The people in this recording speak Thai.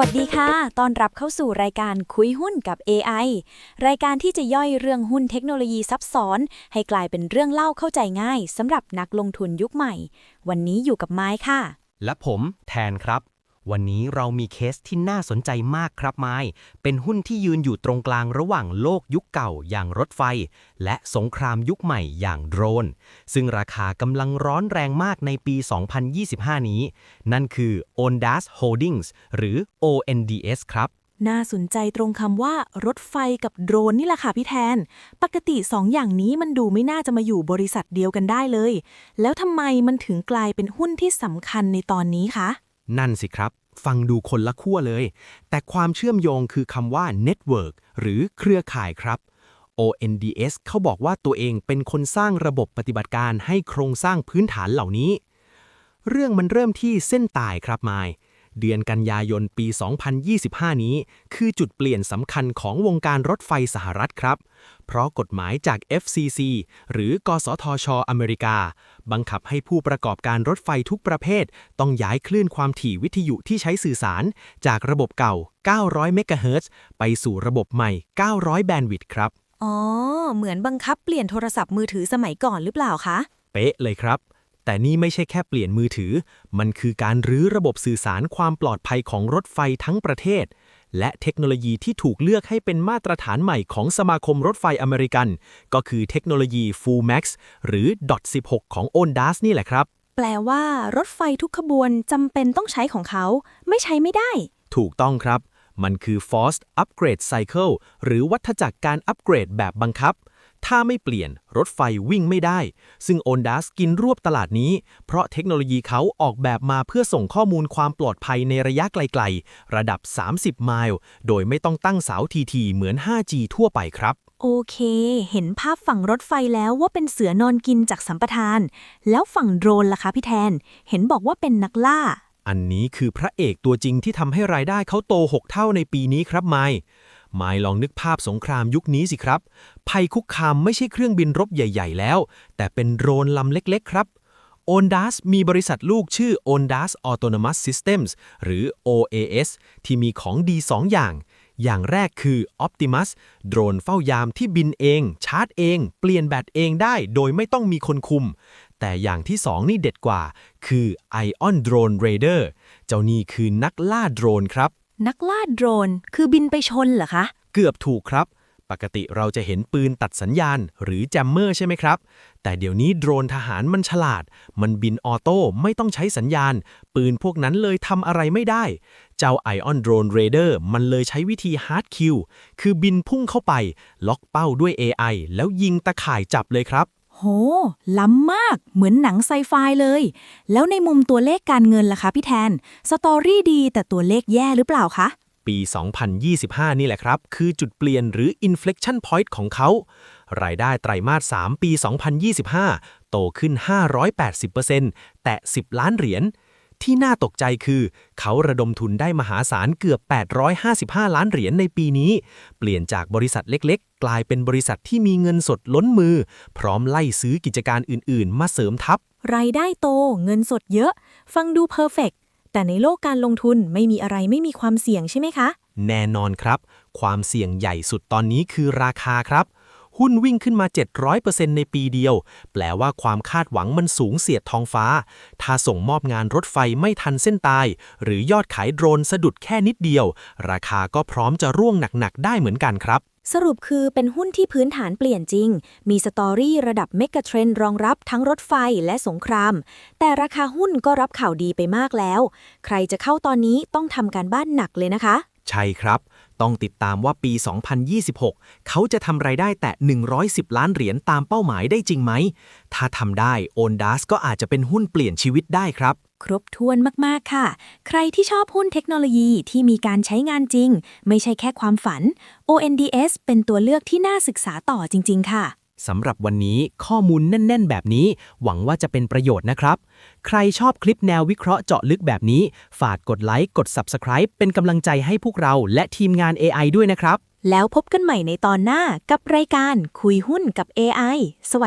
วัสดีค่ะ ตอนรับเข้าสู่รายการคุยหุ้นกับ AI รายการที่จะย่อยเรื่องหุ้นเทคโนโลยีซับซ้อน ให้กลายเป็นเรื่องเล่าเข้าใจง่ายสำหรับนักลงทุนยุคใหม่ วันนี้อยู่กับไม้ค่ะ และผมแทนครับ วันนี้เรามีเคสที่น่าสนใจมากครับไม้เป็นหุ้นที่ยืนอยู่ตรงกลางระหว่างโลกยุคเก่าอย่างรถไฟ และสงครามยุคใหม่อย่างโดรน ซึ่งราคากำลังร้อนแรงมากในปี 2025 นี้ นั่นคือ Ondas Holdings หรือ ONDS ครับ น่าสนใจตรงคำว่ารถไฟกับโดรนนี่แหละค่ะพี่แทน ปกติสองอย่างนี้มันดูไม่น่าจะมาอยู่บริษัทเดียวกันได้เลย แล้วทำไมมันถึงกลายเป็นหุ้นที่สำคัญในตอนนี้คะ นั่นสิครับ ฟังดูคนละขั้วเลย แต่ความเชื่อมโยงคือคำว่า Network หรือเครือข่ายครับ ONDS เขาบอกว่าตัวเองเป็นคนสร้างระบบปฏิบัติการให้โครงสร้างพื้นฐานเหล่านี้ เรื่องมันเริ่มที่เส้นตายครับไมาย เดือนกันยายนปี 2025 นี้ คือจุดเปลี่ยนสำคัญของวงการรถไฟสหรัฐครับ เพราะกฎหมายจาก FCC หรือ กสทช อเมริกา บังคับให้ผู้ประกอบการรถไฟทุกประเภท ต้องย้ายคลื่นความถี่วิทยุที่ใช้สื่อสาร จากระบบเก่า 900 เมกะเฮิรตซ์ไปสู่ระบบใหม่ 900 แบนด์วิดต์ครับ อ๋อ เหมือนบังคับเปลี่ยนโทรศัพท์มือถือสมัยก่อนหรือเปล่าคะเป๊ะเลยครับ แต่นี่ไม่ใช่แค่เปลี่ยนมือถือ มันคือการรื้อระบบสื่อสารความปลอดภัยของรถไฟทั้งประเทศ และเทคโนโลยีที่ถูกเลือกให้เป็นมาตรฐานใหม่ของสมาคมรถไฟอเมริกัน ก็คือเทคโนโลยี Full Max หรือ Dot 16 ของ Ondas นี่แหละครับ แปลว่ารถไฟทุกขบวนจำเป็นต้องใช้ของเขา ไม่ใช้ไม่ได้ ถูกต้องครับ มันคือ Forced Upgrade Cycle หรือวัฏจักรการอัปเกรดแบบบังคับ ถ้าไม่เปลี่ยนรถไฟวิ่งไม่ได้ ซึ่ง Ondas กินรวบตลาดนี้ เพราะเทคโนโลยีเขาออกแบบมาเพื่อส่งข้อมูลความปลอดภัยในระยะไกลๆ ระดับ 30 ไมล์ โดยไม่ต้องตั้งเสาทีทีเหมือน 5G ทั่วไปครับ โอเค เห็นภาพฝั่งรถไฟแล้วว่าเป็นเสือนอนกินจากสัมปทาน แล้วฝั่งโดรนล่ะคะพี่แทน เห็นบอกว่าเป็นนักล่า อันนี้คือพระเอกตัวจริงที่ทำให้รายได้เขาโต 6 เท่าในปีนี้ครับไม ล์ไมล์ลองนึกภาพสงครามยุคนี้สิครับ ภัยคุกคามไม่ใช่เครื่องบินรบใหญ่ ๆ แล้ว แต่เป็นโดรนลำเล็ก ๆ ครับ Ondas มีบริษัทลูกชื่อ Ondas Autonomous Systems หรือ OAS ที่มีของดี 2 อย่าง อย่างแรกคือ Optimus โดรนเฝ้ายามที่บินเอง ชาร์จเอง เปลี่ยนแบตเองได้โดยไม่ต้องมีคนคุม แต่อย่างที่ 2 นี่เด็ดกว่า คือ Ion Drone Raider เจ้านี่คือนักล่าโดรนครับ นักล่าโดรนคือบินไปชนเหรอคะ เกือบถูกครับ ปกติเราจะเห็นปืนตัดสัญญาณ หรือแจมเมอร์ใช่ไหมครับ แต่เดี๋ยวนี้โดรนทหารมันฉลาด มันบินออโต้ไม่ต้องใช้สัญญาณ ปืนพวกนั้นเลยทำอะไรไม่ได้ เจ้า Ion Drone Raider มันเลยใช้วิธี Hard Kill คือบินพุ่งเข้าไป ล็อกเป้าด้วย AI แล้วยิงตะข่ายจับเลยครับ โห ล้ำมาก เหมือนหนังไซไฟเลย แล้วในมุมตัวเลขการเงินล่ะคะพี่แทน สตอรี่ดีแต่ตัวเลขแย่หรือเปล่าคะ ปี 2025 นี่แหละครับ คือจุดเปลี่ยนหรือ inflection point ของเขา รายได้ไตรมาส 3 ปี 2025 โตขึ้น 580%แต่ 10 ล้านเหรียญ ที่น่าตกใจคือ เขาระดมทุนได้มหาศาลเกือบ 855 ล้านเหรียญในปีนี้ เปลี่ยนจากบริษัทเล็กๆ กลายเป็นบริษัทที่มีเงินสดล้นมือ พร้อมไล่ซื้อกิจการอื่นๆ มาเสริมทัพรายได้โต เงินสดเยอะ ฟังดูเพอร์เฟกแต่ในโลกการลงทุนไม่มีอะไรไม่มีความเสี่ยงใช่ไหมคะ แน่นอนครับ ความเสี่ยงใหญ่สุดตอนนี้คือราคาครับ หุ้นวิ่งขึ้นมา 700%ในปีเดียว แปลว่าความคาดหวังมันสูงเสียดทองฟ้า ถ้าส่งมอบงานรถไฟไม่ทันเส้นตาย หรือยอดขายโดรนสะดุดแค่นิดเดียว ราคาก็พร้อมจะร่วงหนัก ๆ ได้เหมือนกันครับสรุปคือเป็นหุ้นที่พื้นฐานเปลี่ยนจริง มีสตอรี่ระดับเมกะเทรนรองรับทั้งรถไฟและสงคราม แต่ราคาหุ้นก็รับข่าวดีไปมากแล้ว ใครจะเข้าตอนนี้ต้องทำการบ้านหนักเลยนะคะ ใช่ครับ ต้องติดตามว่าปี 2026 เขาจะทำไรายได้แต่ 110 ล้านเหรียญตามเป้าหมายได้จริงไหม ถ้าทำได้ Ondas ก็อาจจะเป็นหุ้นเปลี่ยนชีวิตได้ครับ ครบถ้วนมาก ๆ ค่ะ ใครที่ชอบหุ้นเทคโนโลยีที่มีการใช้งานจริง ไม่ใช่แค่ความฝัน ONDS เป็นตัวเลือกที่น่าศึกษาต่อจริง ๆ ค่ะ สำหรับวันนี้ข้อมูลแน่น ๆ แบบนี้ หวังว่าจะเป็นประโยชน์นะครับ ใครชอบคลิปแนววิเคราะห์เจาะลึกแบบนี้ ฝากกดไลค์กด Subscribe เป็นกำลังใจให้พวกเราและทีมงาน AI ด้วยนะครับ แล้วพบกันใหม่ในตอนหน้ากับรายการคุยหุ้นกับ AI สวัสดี